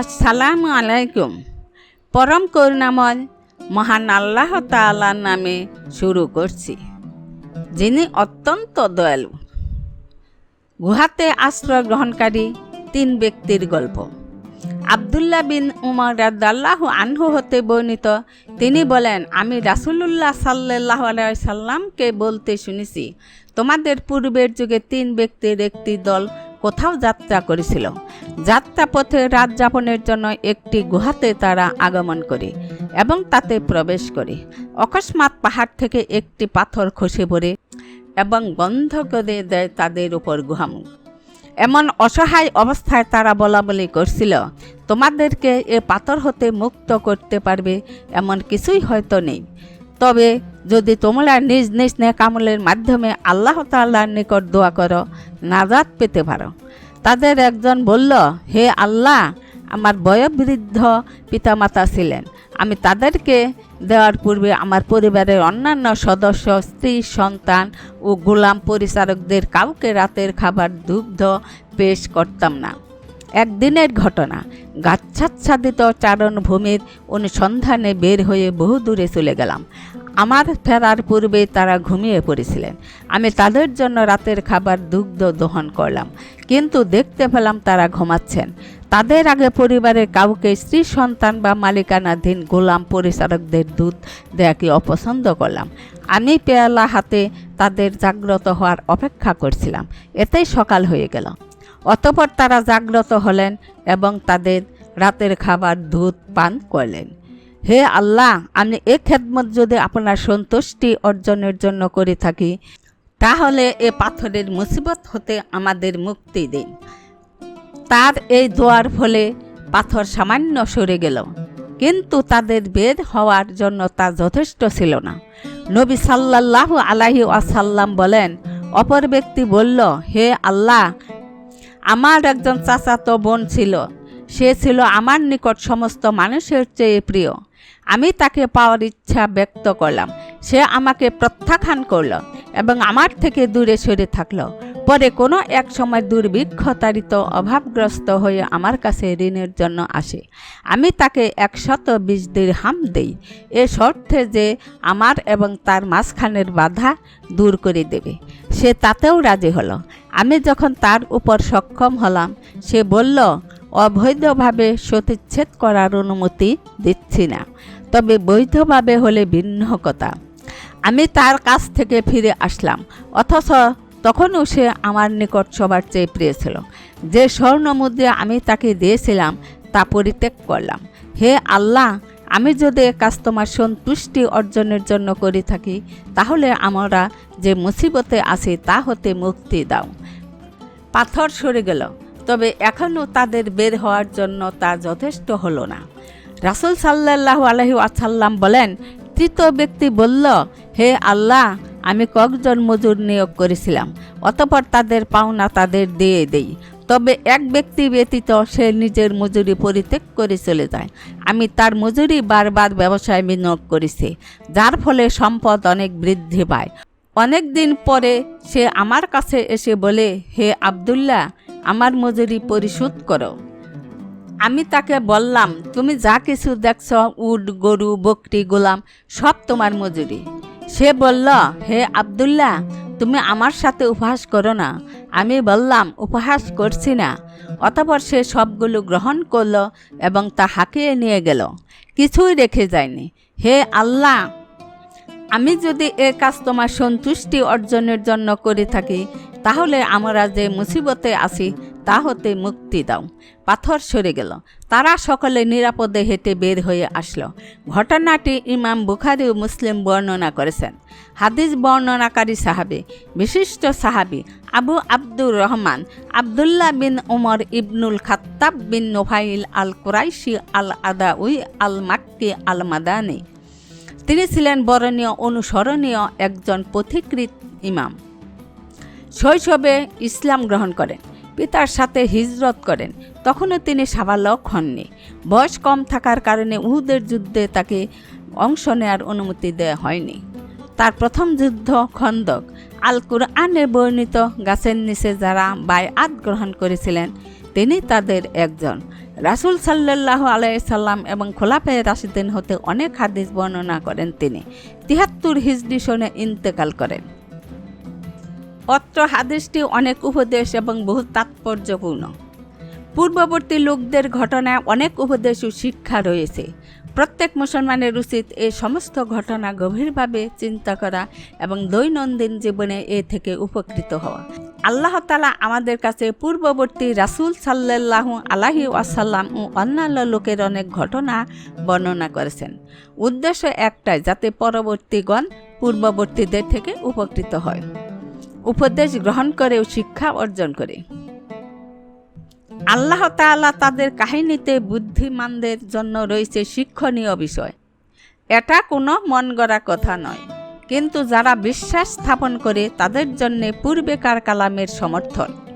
আসসালামু আলাইকুম। পরম করুণাময় মহান আল্লাহ তাআলার নামে শুরু করছি, যিনি অত্যন্ত দয়ালু। গুহাতে আশ্রয় গ্রহণকারী তিন ব্যক্তির গল্প। আবদুল্লাহ বিন উমর রাদ্দাল্লাহু আনহু হতে বর্ণিত, তিনি বলেন, আমি রাসূলুল্লাহ সাল্লাহ সাল্লামকে বলতে শুনেছি, তোমাদের পূর্বের যুগে তিন ব্যক্তির একটি দল কোথাও যাত্রা করেছিল। যাত্রা পথে রাত যাপনের জন্য একটি গুহাতে তারা আগমন করে এবং তাতে প্রবেশ করে। অকস্মাৎ পাহাড় থেকে একটি পাথর খসে পড়ে এবং বন্ধ করে দেয় তাদের উপর গুহামুখ। এমন অসহায় অবস্থায় তারা বলা বলি করছিল, তোমাদেরকে এ পাথর হতে মুক্ত করতে পারবে, এমন কিছুই হয়তো নেই। তবে যদি তোমরা নিজ নিজ নেকামলের মাধ্যমে আল্লাহ তাল্লাহর নিকট দোয়া করো, নাজাত পেতে পারো। তাদের একজন বলল, হে আল্লাহ, আমার বয়োবৃদ্ধ পিতামাতা ছিলেন। আমি তাদেরকে দেওয়ার পূর্বে আমার পরিবারের অন্যান্য সদস্য, স্ত্রী, সন্তান ও গোলাম পরিচারকদের কাউকে রাতের খাবার, দুগ্ধ, পেশ করতাম না। একদিনের ঘটনা, গাচ্ছাচ্ছাদিত চারণভূমির অনুসন্ধানে বের হয়ে বহু দূরে চলে গেলাম। আমার ফেরার পূর্বে তারা ঘুমিয়ে পড়েছিলেন। আমি তাদের জন্য রাতের খাবার দুগ্ধ দহন করলাম, কিন্তু দেখতে পেলাম তারা ঘুমাচ্ছেন। তাদের আগে পরিবারের কাউকে স্ত্রী, সন্তান বা মালিকানাধীন গোলাম পরিচারকদের দুধ দেয়াকে অপছন্দ করলাম? আমি পেয়ালা হাতে তাদের জাগ্রত হওয়ার অপেক্ষা করছিলাম। এতেই সকাল হয়ে গেল। অতপর তারা জাগ্রত হলেন এবং তাদের রাতের খাবার দুধ পান করলেন। হে আল্লাহ, আমি এ খেদমত যদি আপনার সন্তুষ্টি অর্জনের জন্য করে থাকি, তাহলে এ পাথরের মুসিবত হতে আমাদের মুক্তি দিন। তার এই দোয়ার ফলে পাথর সামান্য সরে গেল, কিন্তু তাদের বের হওয়ার জন্য তা যথেষ্ট ছিল না। নবী সাল্লাল্লাহু আলাহি আসাল্লাম বলেন, অপর ব্যক্তি বলল, হে আল্লাহ, আমার একজন চাচাতো বোন ছিল, সে ছিল আমার নিকট সমস্ত মানুষের চেয়ে প্রিয়। আমি তাকে পাওয়ার ইচ্ছা ব্যক্ত করলাম। সে আমাকে প্রত্যাখ্যান করল এবং আমার থেকে দূরে সরে থাকল। পরে কোনো এক সময় দুর্ভিক্ষতারিত, অভাবগ্রস্ত হয়ে আমার কাছে ঋণের জন্য আসে। আমি তাকে একশত বিশ হাম দেই। এ শর্তে যে আমার এবং তার মাঝখানের বাধা দূর করে দেবে। সে তাতেও রাজি হলো। আমি যখন তার উপর সক্ষম হলাম, সে বলল অবৈধভাবে সতীচ্ছেদ করার অনুমতি দিচ্ছি না তবে বৈধভাবে হলে ভিন্ন কথা। আমি তার কাছ থেকে ফিরে আসলাম, অথচ তখনও সে আমার নিকট সবার চেয়ে প্রিয় ছিল। যে স্বর্ণ মুদ্রা আমি তাকে দিয়েছিলাম, তা পরিত্যাগ করলাম। হে আল্লাহ, আমি যদি কাজ তোমার সন্তুষ্টি অর্জনের জন্য করে থাকি, তাহলে আমরা যে মুসিবতে আছি তা হতে মুক্তি দাও। পাথর সরে গেল। তবে এখনও তাদের বের হওয়ার জন্য তা যথেষ্ট হলো না। রাসুল সাল্লাহ আলহি আসাল্লাম বলেন, তৃতীয় ব্যক্তি বলল, হে আল্লাহ, আমি কয়েকজন মজুর নিয়োগ করেছিলাম, অতপর তাদের পাওনা তাদের দিয়ে দেই। তবে এক ব্যক্তি ব্যতীত সে নিজের মজুরি পরিত্যাগ করে চলে যায়। আমি তার মজুরি বারবার ব্যবসায় বিনিয়োগ করেছি, যার ফলে সম্পদ অনেক বৃদ্ধি পায়। অনেক দিন পরে সে আমার কাছে এসে বলে, হে আবদুল্লাহ আমার মজুরি পরিশোধ করো। আমি তাকে বললাম, তুমি যা কিছু দেখছ, উট, গরু, বকরি, গোলাম, সব তোমার মজুরি। সে বলল, হে আবদুল্লাহ, তুমি আমার সাথে উপহাস করো না। আমি বললাম, উপহাস করছি না। অতপর সে সবগুলো গ্রহণ করল এবং তা হাঁকিয়ে নিয়ে গেল। কিছুই রেখে যায়নি। হে আল্লাহ, আমি যদি এ কাজ তোমার সন্তুষ্টি অর্জনের জন্য করে থাকি তাহলে আমরা যে মুসিবতে আছি তা হতে মুক্তি দাও। পাথর সরে গেল। তারা সকলে নিরাপদে হেঁটে বের হয়ে আসলো। ঘটনাটি ইমাম বুখারি ও মুসলিম বর্ণনা করেছেন। হাদিস বর্ণনাকারী সাহাবি, বিশিষ্ট সাহাবি আবু আব্দুর রহমান, আবদুল্লাহ বিন ওমর ইবনুল খাত্তাব বিন নোফাইল আল কুরাইশি আল আদাউই আল মাক্কি আল মাদানি তিনি ছিলেন বরণীয়, অনুসরণীয় একজন পথিকৃত ইমাম। শৈশবে ইসলাম গ্রহণ করেন। পিতার সাথে হিজরত করেন। তখনও তিনি সাবালক হননি। বয়স কম থাকার কারণে উহুদের যুদ্ধে তাকে অংশ নেওয়ার অনুমতি দেওয়া হয়নি। তার প্রথম যুদ্ধ খন্দক। আল কুরআনে বর্ণিত গাছের নিচে যারা বায়াত গ্রহণ করেছিলেন, তিনি তাদের একজন। রাসুল সাল্লাহ আলাইসাল্লাম এবং খোলাফে রাশিদিন হতে অনেক হাদিস বর্ণনা করেন তিনি। তিহাত্তর হিজড়ি সনে ইন্তেকাল করেন। অত্র হাদিসটি অনেক উপদেশ এবং বহু তাৎপর্যপূর্ণ। পূর্ববর্তী লোকদের ঘটনায় অনেক উপদেশ ও শিক্ষা রয়েছে। প্রত্যেক মুসলমানের উচিত এই সমস্ত ঘটনা গভীরভাবে চিন্তা করা এবং দৈনন্দিন জীবনে এ থেকে উপকৃত হওয়া। আল্লাহ তালা আমাদের কাছে পূর্ববর্তী রাসুল সাল্লাহ আলাহি ওয়াসাল্লাম ও অন্যান্য লোকের অনেক ঘটনা বর্ণনা করেছেন। উদ্দেশ্য একটাই, যাতে পরবর্তীগণ পূর্ববর্তীদের থেকে উপকৃত হয়। উপদেশ গ্রহণ করে ও শিক্ষা অর্জন করে। আল্লাহ তাআলা তাদের কাহিনীতে বুদ্ধিমানদের জন্য রয়েছে শিক্ষণীয় বিষয়। এটা কোনো মন গড়া কথা নয়। কিন্তু যারা বিশ্বাস স্থাপন করে তাদের জন্যে পূর্বেকার কালামের সমর্থন।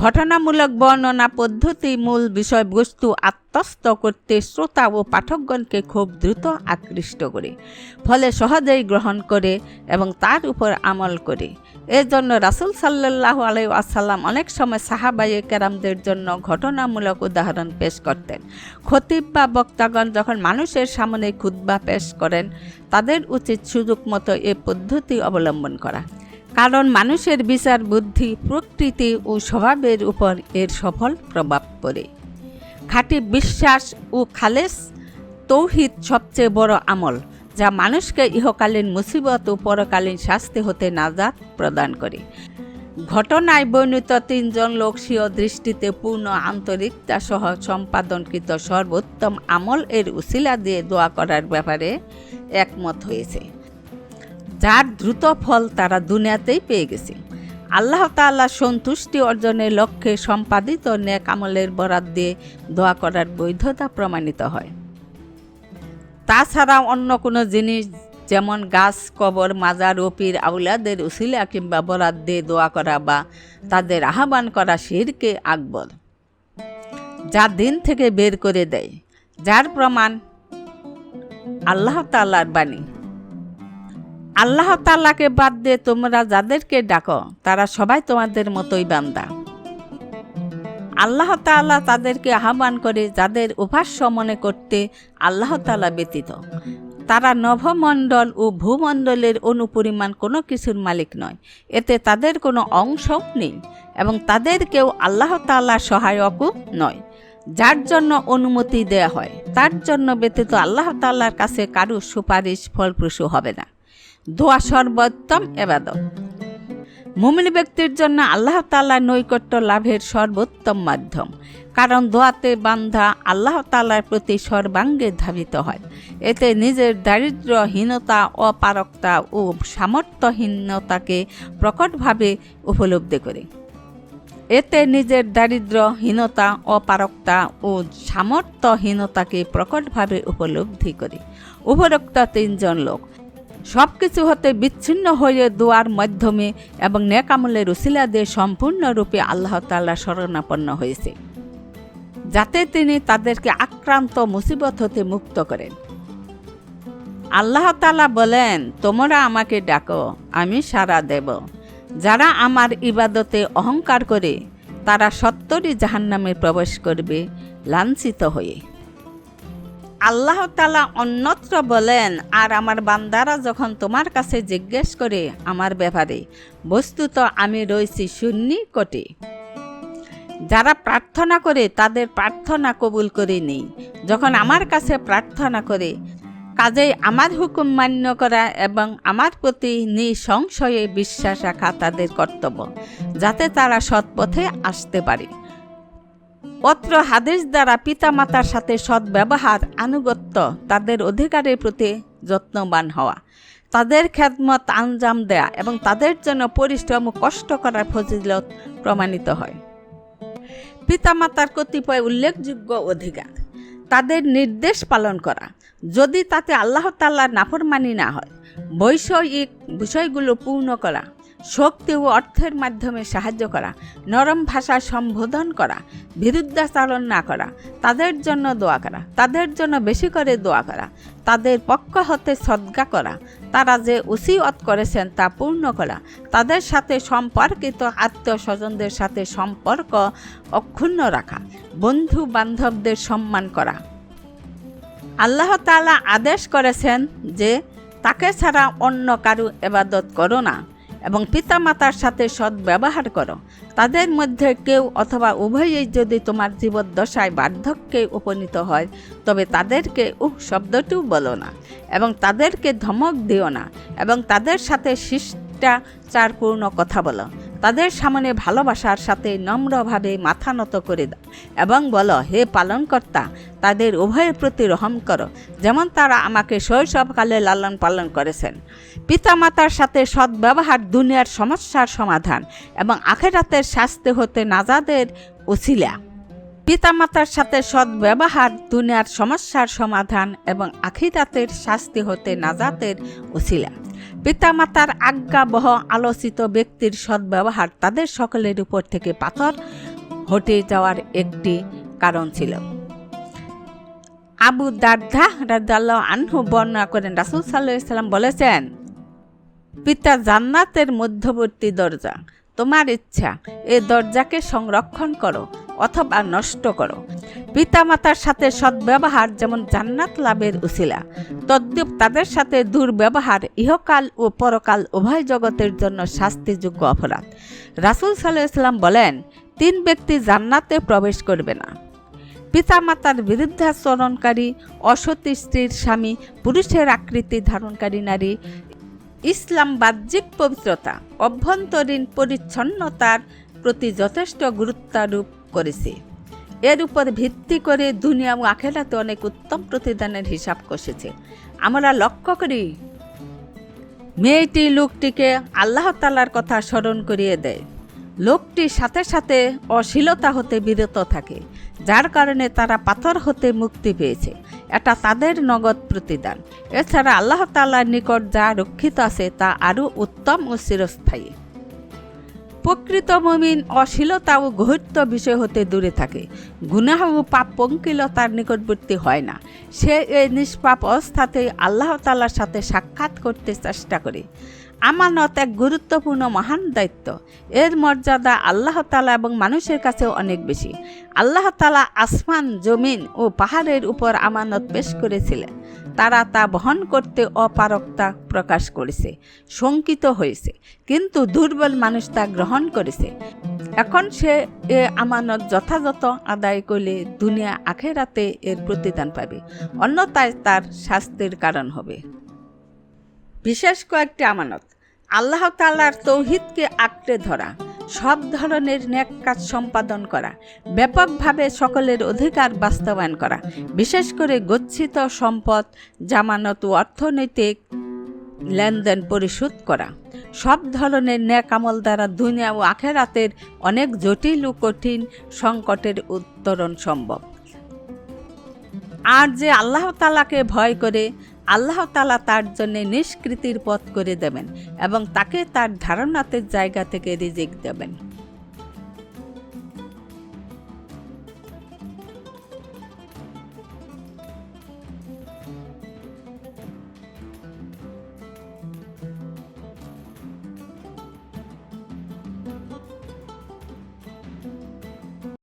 ঘটনামূলক বর্ণনা পদ্ধতি মূল বিষয়বস্তু আত্মস্থ করতে শ্রোতা ও পাঠকগণকে খুব দ্রুত আকৃষ্ট করে, ফলে সহজেই গ্রহণ করে এবং তার উপর আমল করে। এজন্য রাসুল সাল্লাহ আলাই আসাল্লাম অনেক সময় সাহাবাই কেরামদের জন্য ঘটনামূলক উদাহরণ পেশ করতেন। খতিব বা বক্তাগণ যখন মানুষের সামনে খুদ্া পেশ করেন, তাদের উচিত সুযোগ মতো এ পদ্ধতি অবলম্বন করা। কারণ মানুষের বিচার, বুদ্ধি, প্রকৃতি ও স্বভাবের উপর এর সফল প্রভাব পড়ে। খাঁটি বিশ্বাস ও খালেস তৌহিদ সবচেয়ে বড় আমল, যা মানুষকে ইহকালীন মুসিবত ও পরকালীন শাস্তি হতে নাজাত প্রদান করে। ঘটনায় বর্ণিত তিনজন লোক দৃষ্টিতে পূর্ণ আন্তরিকতা সহ সম্পাদনকৃত সর্বোত্তম আমল এর উসিলা দিয়ে দোয়া করার ব্যাপারে একমত হয়েছে। যার দ্রুত ফল তারা দুনিয়াতেই পেয়ে গেছে। আল্লাহ তাআলা সন্তুষ্টি অর্জনের লক্ষ্যে সম্পাদিত ন্যাক আমলের বরাদ দিয়ে দোয়া করার বৈধতা প্রমাণিত হয়। তাছাড়া অন্য কোনো জিনিস যেমন গাছ, কবর, মাজার ওপির আউলাদের উসিলা কিংবা বরাদ দিয়ে দোয়া করা বা তাদের আহ্বান করা শিরকে আকবর। যা দিন থেকে বের করে দেয়, যার প্রমাণ আল্লাহ তাল্লার বাণী। আল্লাহ তাল্লাকে বাদ দিয়ে তোমরা যাদেরকে ডাকো, তারা সবাই তোমাদের মতোই বান্দা। আল্লাহ তাআলা তাদেরকে আহ্বান করে যাদের উপাস্য মনে করতে আল্লাহ তাআলা ব্যতীত। তারা নভমণ্ডল ও ভূমণ্ডলের অনুপরিমাণ কোনো কিছুর মালিক নয়। এতে তাদের কোনো অংশও নেই এবং তাদের কেউ আল্লাহ তাআলার সহায়কও নয়। যার জন্য অনুমতি দেয়া হয়, তার জন্য ব্যতীত আল্লাহ তাআলার কাছে কারও সুপারিশ ফলপ্রসূ হবে না। দোয়া সর্বোত্তম এবাদত। মুমিন ব্যক্তির জন্য আল্লাহ তাল্লাহ নৈকট্য লাভের সর্বোত্তম মাধ্যম। কারণ দোয়াতে বান্ধা আল্লাহ তাল্লার প্রতি সর্বাঙ্গে ধাবিত হয়। এতে নিজের দারিদ্র্যহীনতা, অপারকতা ও সামর্থ্যহীনতাকে প্রকটভাবে উপলব্ধি করে। এতে নিজের দারিদ্র্যহীনতা, অপারকতা ও সামর্থ্যহীনতাকে প্রকটভাবে উপলব্ধি করে। উপরোক্ত তিনজন লোক সব কিছু হতে বিচ্ছিন্ন হয়ে দোয়ার মাধ্যমে এবং নেকামলের উসিলা দিয়ে সম্পূর্ণরূপে আল্লাহ তাল্লাহ শরণাপন্ন হয়েছে, যাতে তিনি তাদেরকে আক্রান্ত মুসিবত হতে মুক্ত করেন। আল্লাহ তালা বলেন, তোমরা আমাকে ডাকো, আমি সারা দেব। যারা আমার ইবাদতে অহংকার করে, তারা সত্তরই জাহান্নামে প্রবেশ করবে, লাঞ্ছিত হয়ে। আল্লাহ তালা অন্যত্র বলেন, আর আমার বান্দারা যখন তোমার কাছে জিজ্ঞেস করে, আমার ব্যাপারে, বস্তুত আমি রয়েছি শূন্যি কোটে। যারা প্রার্থনা করে, তাদের প্রার্থনা কবুল করে নেই যখন আমার কাছে প্রার্থনা করে, কাজেই আমার হুকুম মান্য করা এবং আমার প্রতি নিঃসংশয়ে বিশ্বাস রাখা তাদের কর্তব্য, যাতে তারা সৎপথে আসতে পারে। পত্র হাদিস দ্বারা পিতামাতার সাথে সদ্ব্যবহার, আনুগত্য, তাদের অধিকারের প্রতি যত্নবান হওয়া, তাদের খ্যাতমত আঞ্জাম দেয়া এবং তাদের জন্য পরিশ্রম কষ্ট করার ফজিলত প্রমাণিত হয়। পিতামাতার কতিপয় উল্লেখযোগ্য অধিকার, তাদের নির্দেশ পালন করা। যদি তাতে আল্লাহ তাল্লার নাফরমানি না হয়, বৈষয়িক বিষয়গুলো পূর্ণ করা। শক্তি ও অর্থের মাধ্যমে সাহায্য করা, নরম ভাষায় সম্বোধন করা, বিরুদ্ধাচারণ না করা, তাদের জন্য দোয়া করা, তাদের জন্য বেশি করে দোয়া করা, তাদের পক্ষ হতে সদ্গা করা, তারা যে উসিয়ত করেছেন তা পূর্ণ করা, তাদের সাথে সম্পর্কিত আত্মীয় স্বজনদের সাথে সম্পর্ক অক্ষুণ্ণ রাখা, বন্ধু বান্ধবদের সম্মান করা। আল্লাহ আদেশ করেছেন যে, তাকে ছাড়া অন্য কারু এবাদত করো না। এবং পিতামাতার সাথে সৎ ব্যবহার করো। তাদের মধ্যে কেউ অথবা উভয়ই যদি তোমার জীবদ্দশায় বার্ধক্যে উপনীত হয়, তবে তাদেরকে উহ শব্দটিও বলো না এবং তাদেরকে ধমক দিও না এবং তাদের সাথে শিষ্টাচারপূর্ণ কথা বলো। তাদের সামনে ভালোবাসার সাথে নম্রভাবে মাথা নত করে দাও এবং বলো, হে পালনকর্তা, তাদের উভয়ের প্রতি রহম করো, যেমন তারা আমাকে শৈশবকালে লালন পালন করেছেন। পিতামাতার সাথে সদ্ব্যবহার দুনিয়ার সমস্যার সমাধান এবং আখেরাতের শাস্তি হতে নাজাদের উছিলা পিতামাতার সাথে সদ্ব্যবহার দুনিয়ার সমস্যার সমাধান এবং আখিরাতের শাস্তি হতে নাজাতের উছিলা পিতামাতার আজ্ঞাবহ আলোচিত ব্যক্তির সদ্ব্যবহার তাদের সকলের উপর থেকে পাথর হটে যাওয়ার একটি কারণ ছিল। আবু দারধা রাজাল্লাহ আনহু বর্ণনা করেন, রাসুল সাল্লাহ ইসলাম বলেছেন পিতা জান্নাতের মধ্যবর্তী দরজা। তোমার ইচ্ছা, এ দরজাকে সংরক্ষণ করো অথবা নষ্ট করো। পিতামাতার সাথে সদ্ব্যবহার যেমন জান্নাত লাভের উসিলা, তদ্রূপ তাদের সাথে দুর্ব্যবহার ইহকাল ও পরকাল উভয় জগতের জন্য শাস্তিযোগ্য অপরাধ। রাসুল সাল্লাহ ইসলাম বলেন, তিন ব্যক্তি জান্নাতে প্রবেশ করবে না। পিতামাতার বিরুদ্ধাচরণকারী, অসতী স্ত্রীর স্বামী, পুরুষের আকৃতি ধারণকারী নারী ইসলাম বাহ্যিক পবিত্রতা, অভ্যন্তরীণ পরিচ্ছন্নতার প্রতি যথেষ্ট গুরুত্বারোপ করেছে। এর উপর ভিত্তি করে দুনিয়া ও আখেরাতে অনেক উত্তম প্রতিদানের হিসাব কষেছে। আমরা লক্ষ্য করি, মেয়েটি লোকটিকে আল্লাহ তালার কথা স্মরণ করিয়ে দেয়। লোকটি সাথে সাথে অশ্লীলতা হতে বিরত থাকে, যার কারণে তারা পাথর হতে মুক্তি পেয়েছে। এটা তাদের নগদ প্রতিদান। এছাড়া আল্লাহ তাল্লার নিকট যা রক্ষিত আছে তা আরও উত্তম ও চিরস্থায়ী। প্রকৃত মমিন অশ্লীলতা ও গহিত্য বিষয় হতে দূরে থাকে। গুনাহ ও পাপ পঙ্কিলতার নিকটবর্তী হয় না। সে এই নিষ্পাপ অবস্থাতেই আল্লাহ তাল্লার সাথে সাক্ষাৎ করতে চেষ্টা করে। আমানত এক গুরুত্বপূর্ণ, মহান দায়িত্ব। এর মর্যাদা আল্লাহ তালা এবং মানুষের কাছেও অনেক বেশি। আল্লাহ তালা আসমান, জমিন ও পাহাড়ের উপর আমানত পেশ করেছিলেন। তারা তা বহন করতে অপারকতা প্রকাশ করেছে, শঙ্কিত হয়েছে, কিন্তু দুর্বল মানুষ তা গ্রহণ করেছে। এখন সে এ আমানত যথাযথ আদায় করলে দুনিয়া আখেরাতে এর প্রতিদান পাবে, অন্যথায় তার শাস্তির কারণ হবে। বিশেষ কয়েকটি আমানত। আল্লাহ তাল্লার তৌহিদকে আঁকড়ে ধরা, সব ধরনের ন্যাক কাজ সম্পাদন করা, ব্যাপকভাবে সকলের অধিকার বাস্তবায়ন করা, বিশেষ করে গচ্ছিত সম্পদ, জামানত ও অর্থনৈতিক লেনদেন পরিশোধ করা। সব ধরনের ন্যাক আমল দ্বারা দুনিয়া ও আখেরাতের অনেক জটিল ও কঠিন সংকটের উত্তরণ সম্ভব। আর যে আল্লাহ তালাকে ভয় করে আল্লাহ তালা তার জন্য নিষ্কৃতির পথ করে দেবেন এবং তাকে তার ধারণাতের জায়গা থেকে রিজিক দেবেন।